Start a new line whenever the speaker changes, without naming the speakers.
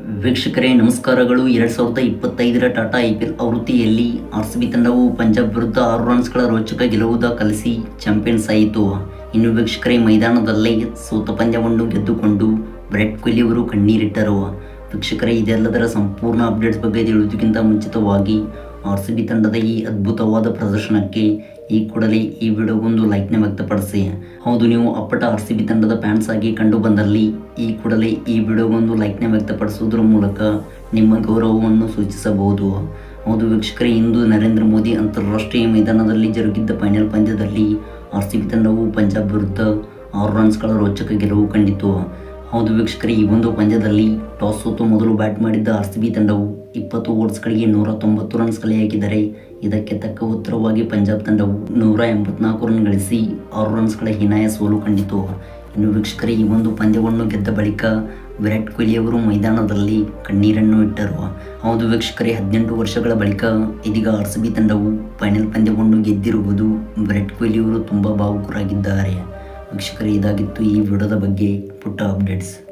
ವೀಕ್ಷಕರೇ, ನಮಸ್ಕಾರಗಳು. ಎರಡು ಸಾವಿರದ ಇಪ್ಪತ್ತೈದರ ಟಾಟಾ ಐ ಪಿ ಎಲ್ ಆವೃತ್ತಿಯಲ್ಲಿ ಆರ್ ಸಿ ಬಿ ತಂಡವು ಪಂಜಾಬ್ ವಿರುದ್ಧ ಆರು ರನ್ಸ್ಗಳ ರೋಚಕ ಗೆಲುವು ದಾಖಲಿಸಿ ಚಾಂಪಿಯನ್ಸ್ ಆಯಿತು. ಇನ್ನು ವೀಕ್ಷಕರೇ, ಮೈದಾನದಲ್ಲೇ ಸೋತ ಪಂದ್ಯವನ್ನು ಗೆದ್ದುಕೊಂಡು ವಿರಾಟ್ ಕೊಹ್ಲಿ ಅವರು ಕಣ್ಣೀರಿಟ್ಟರು. ವೀಕ್ಷಕರೇ, ಇದೆಲ್ಲದರ ಸಂಪೂರ್ಣ ಅಪ್ಡೇಟ್ಸ್ ಬಗ್ಗೆ ತಿಳಿಯೋದಕ್ಕಿಂತ ಮುಂಚಿತವಾಗಿ ಆರ್ ತಂಡದ ಈ ಅದ್ಭುತವಾದ ಪ್ರದರ್ಶನಕ್ಕೆ ಈ ಕೂಡಲೇ ಈ ವಿಡಿಯೋಗೊಂದು ಲೈಕ್ನ ವ್ಯಕ್ತಪಡಿಸಿ. ಹೌದು, ನೀವು ಅಪ್ಪಟ ಆರ್ ಸಿ ಬಿ ತಂಡದ ಫ್ಯಾನ್ಸ್ ಆಗಿ ಕಂಡು ಬಂದಲ್ಲಿ ಈ ಕೂಡಲೇ ಈ ವಿಡಿಯೋಗೊಂದು ಲೈಕ್ನ ವ್ಯಕ್ತಪಡಿಸುವುದರ ಮೂಲಕ ನಿಮ್ಮ ಗೌರವವನ್ನು ಸೂಚಿಸಬಹುದು. ಹೌದು ವೀಕ್ಷಕರೇ, ಇಂದು ನರೇಂದ್ರ ಮೋದಿ ಅಂತಾರಾಷ್ಟ್ರೀಯ ಮೈದಾನದಲ್ಲಿ ಜರುಗಿದ್ದ ಫೈನಲ್ ಪಂದ್ಯದಲ್ಲಿ ಆರ್ ಸಿ ಬಿ ತಂಡವು ಪಂಜಾಬ್ ವಿರುದ್ಧ ಆರು ರನ್ಸ್ಗಳ ರೋಚಕ ಗೆಲುವು ಕಂಡಿತು. ಹೌದು ವೀಕ್ಷಕರೇ, ಈ ಒಂದು ಪಂದ್ಯದಲ್ಲಿ ಟಾಸ್ ಸೋತು ಮೊದಲು ಬ್ಯಾಟ್ ಮಾಡಿದ್ದ ಆರ್ ಸಿ ಬಿ ತಂಡವು ಇಪ್ಪತ್ತು ಓವರ್ಸ್ಗಳಿಗೆ ನೂರ ತೊಂಬತ್ತು ರನ್ಸ್ ಹಾಕಿದರೆ ಇದಕ್ಕೆ ತಕ್ಕ ಉತ್ತರವಾಗಿ ಪಂಜಾಬ್ ತಂಡವು ನೂರ ಎಂಬತ್ನಾಲ್ಕು ರನ್ ಗಳಿಸಿ ಆರು ರನ್ಸ್ಗಳ ಹೀನಾಯ ಸೋಲು ಕಂಡಿತು. ಇನ್ನು ವೀಕ್ಷಕರೇ, ಈ ಒಂದು ಪಂದ್ಯವನ್ನು ಗೆದ್ದ ಬಳಿಕ ವಿರಾಟ್ ಕೊಹ್ಲಿ ಅವರು ಮೈದಾನದಲ್ಲಿ ಕಣ್ಣೀರನ್ನು ಇಟ್ಟರು. ಹೌದು ವೀಕ್ಷಕರೇ, ಹದಿನೆಂಟು ವರ್ಷಗಳ ಬಳಿಕ ಇದೀಗ ಆರ್ ಸಿ ಬಿ ತಂಡವು ಫೈನಲ್ ಪಂದ್ಯವನ್ನು ಗೆದ್ದಿರುವುದು ವಿರಾಟ್ ಕೊಹ್ಲಿ ಅವರು ತುಂಬ ಭಾವುಕರಾಗಿದ್ದಾರೆ. ವೀಕ್ಷಕರೇ ಇದಾಗಿತ್ತು ಈ ವಿಡಿಯೋದ ಬಗ್ಗೆ ಪುಟ್ಟ ಅಪ್ಡೇಟ್ಸ್.